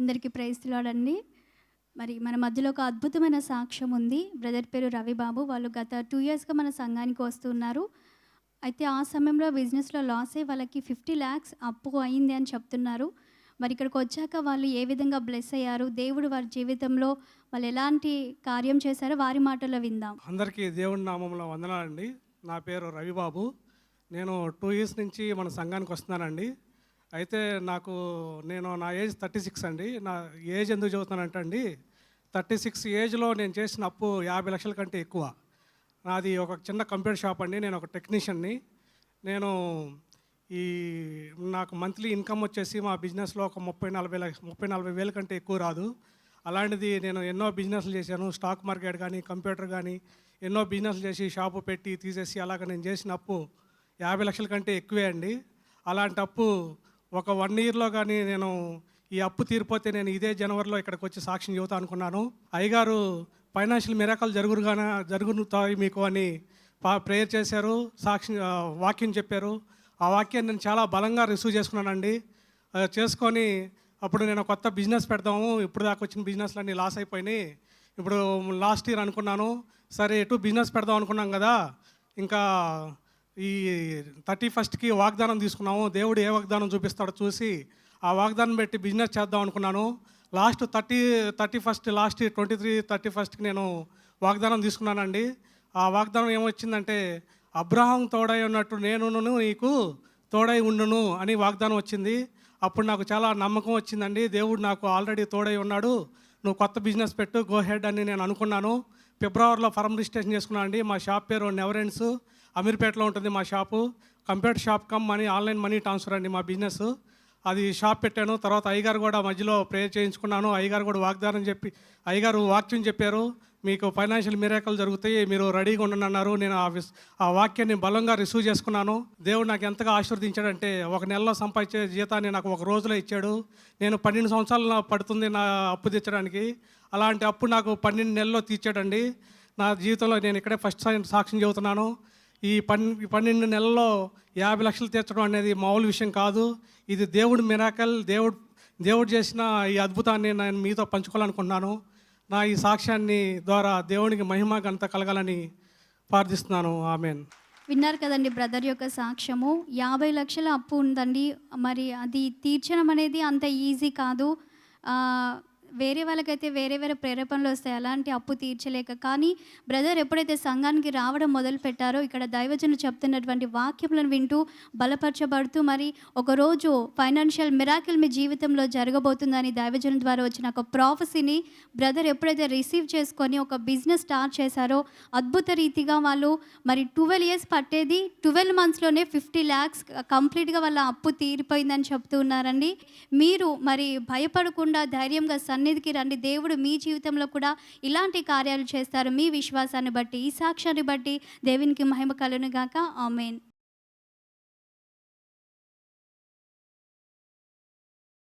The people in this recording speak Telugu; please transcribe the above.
అందరికీ ప్రైస్తున్నాడండి మరి మన మధ్యలో ఒక అద్భుతమైన సాక్ష్యం ఉంది. బ్రదర్ పేరు రవిబాబు. వాళ్ళు గత టూ ఇయర్స్గా మన సంఘానికి వస్తున్నారు. అయితే ఆ సమయంలో బిజినెస్లో లాస్ అయ్యి వాళ్ళకి ఫిఫ్టీ ల్యాక్స్ అప్పు అయింది అని చెప్తున్నారు. మరి ఇక్కడికి వచ్చాక వాళ్ళు ఏ విధంగా బ్లెస్ అయ్యారు? దేవుడు వారి జీవితంలో వాళ్ళు ఎలాంటి కార్యం చేశారో వారి మాటల్లో విందాం. అందరికీ దేవుడి నామంలో వందనాలండి. నా పేరు రవిబాబు. నేను టూ ఇయర్స్ నుంచి మన సంఘానికి వస్తున్నానండి. అయితే నాకు నేను నా ఏజ్ థర్టీ సిక్స్ అండి. నా ఏజ్ ఎందుకు చదువుతానంటే అండి థర్టీ సిక్స్ ఏజ్లో నేను చేసిన అప్పు యాభై లక్షల కంటే ఎక్కువ. నాది ఒక చిన్న కంప్యూటర్ షాప్ అండి నేను ఒక టెక్నీషియన్ని. నేను ఈ నాకు మంత్లీ ఇన్కమ్ వచ్చేసి మా బిజినెస్లో ఒక ముప్పై నలభై లక్ష ముప్పై నలభై వేల కంటే ఎక్కువ రాదు. అలాంటిది నేను ఎన్నో బిజినెస్లు చేశాను స్టాక్ మార్కెట్ కానీ కంప్యూటర్ కానీ ఎన్నో బిజినెస్లు చేసి షాపు పెట్టి తీసేసి అలాగ నేను చేసిన అప్పు యాభై లక్షల కంటే ఎక్కువే అండి. అలాంటి అప్పు ఒక వన్ ఇయర్లో కానీ నేను ఈ అప్పు తీరిపోతే నేను ఇదే జనవరిలో ఇక్కడికి వచ్చి సాక్ష్యం చెబుతా అనుకున్నాను. అయ్యగారు ఫైనాన్షియల్ మిరాకల్ జరుగురుగానే జరుగుతాయి మీకు అని ప్రేయర్ చేశారు. సాక్షి వాక్యం చెప్పారు. ఆ వాక్యాన్ని నేను చాలా బలంగా రిసీవ్ చేసుకున్నానండి. చేసుకొని అప్పుడు నేను కొత్త బిజినెస్ పెడదాము ఇప్పుడు దాకా వచ్చిన బిజినెస్లన్నీ లాస్ అయిపోయినాయి. ఇప్పుడు లాస్ట్ ఇయర్ అనుకున్నాను. సరే ఎటు బిజినెస్ పెడదాం అనుకున్నాం కదా ఇంకా ఈ థర్టీ ఫస్ట్కి వాగ్దానం తీసుకున్నాము. దేవుడు ఏ వాగ్దానం చూపిస్తాడో చూసి ఆ వాగ్దానం పెట్టి బిజినెస్ చేద్దాం అనుకున్నాను. Last thirty thirty first last twenty three thirty ఫస్ట్కి నేను వాగ్దానం తీసుకున్నానండి. ఆ వాగ్దానం ఏమొచ్చిందంటే అబ్రహాం తోడై ఉన్నట్టు నేనును నీకు తోడై ఉండును అని వాగ్దానం వచ్చింది. అప్పుడు నాకు చాలా నమ్మకం వచ్చిందండి. దేవుడు నాకు ఆల్రెడీ తోడై ఉన్నాడు. నువ్వు కొత్త బిజినెస్ పెట్టు గో హెడ్ అని నేను అనుకున్నాను. ఫిబ్రవరిలో ఫర్మ్ రిజిస్ట్రేషన్ చేసుకున్నాను అండి. మా షాప్ పేరు నెవరెన్స్. అమీర్పేటలో ఉంటుంది మా shop. Computer shop cum money online money transfer అండి మా బిజినెస్ అది షాప్ పెట్టాను. తర్వాత అయ్యగారు కూడా మధ్యలో ప్రేయర్ చేయించుకున్నాను. అయ్యగారు కూడా వాగ్దానం చెప్పి అయ్యగారు వాక్యం చెప్పారు. మీకు ఫైనాన్షియల్ మిరాకల్ జరుగుతాయి మీరు రెడీగా ఉండండి అన్నారు. నేను ఆ విస్ ఆ వాక్యాన్ని బలంగా రిసీవ్ చేసుకున్నాను. దేవుడు నాకు ఎంతగా ఆశీర్వదించాడంటే ఒక నెలలో సంపాదించే జీతాన్ని నాకు ఒక రోజులో ఇచ్చాడు. నేను పన్నెండు సంవత్సరాలు పడుతుంది నా అప్పు తెచ్చడానికి అలాంటి అప్పు నాకు పన్నెండు నెలల్లో తీర్చాడండి. నా జీవితంలో నేను ఇక్కడే ఫస్ట్ సాక్ష్యం చెబుతున్నాను. ఈ పన్ ఈ పన్నెండు నెలల్లో యాభై లక్షలు తీర్చడం అనేది మామూలు విషయం కాదు. ఇది దేవుడు మిరాకల్ దేవుడు దేవుడు చేసిన ఈ అద్భుతాన్ని నేను మీతో పంచుకోవాలనుకుంటున్నాను. నా ఈ సాక్ష్యాన్ని ద్వారా దేవునికి మహిమ ఘనత కలగాలని ప్రార్థిస్తున్నాను. ఆమెన్. విన్నారు కదండి బ్రదర్ యొక్క సాక్ష్యము. యాభై లక్షల అప్పు ఉందండి. మరి అది తీర్చడం అనేది అంత ఈజీ కాదు. వేరే వాళ్ళకైతే వేరే వేరే ప్రేరేపణలు వస్తాయి. అలాంటి అప్పు తీర్చలేక. కానీ బ్రదర్ ఎప్పుడైతే సంఘానికి రావడం మొదలు పెట్టారో ఇక్కడ దైవజనులు చెప్తున్నటువంటి వాక్యములను వింటూ బలపరచబడుతూ మరి ఒకరోజు ఫైనాన్షియల్ మిరాకిల్ మీ జీవితంలో జరగబోతుందని దైవజనం ద్వారా వచ్చిన ఒక ప్రాఫెసీని బ్రదర్ ఎప్పుడైతే రిసీవ్ చేసుకొని ఒక బిజినెస్ స్టార్ట్ చేశారో అద్భుత రీతిగా వాళ్ళు మరి ట్వెల్వ్ ఇయర్స్ పట్టేది ట్వెల్వ్ మంత్స్లోనే ఫిఫ్టీ ల్యాక్స్ కంప్లీట్గా వాళ్ళ అప్పు తీరిపోయిందని చెప్తూ ఉన్నారండి. మీరు మరి భయపడకుండా ధైర్యంగా సన్నిధికి రండి. దేవుడు మీ జీవితంలో కూడా ఇలాంటి కార్యాలు చేస్తారు. మీ విశ్వాసాన్ని బట్టి ఈ సాక్ష్యాన్ని బట్టి దేవునికి మహిమ కలును గాక. ఆమెన్.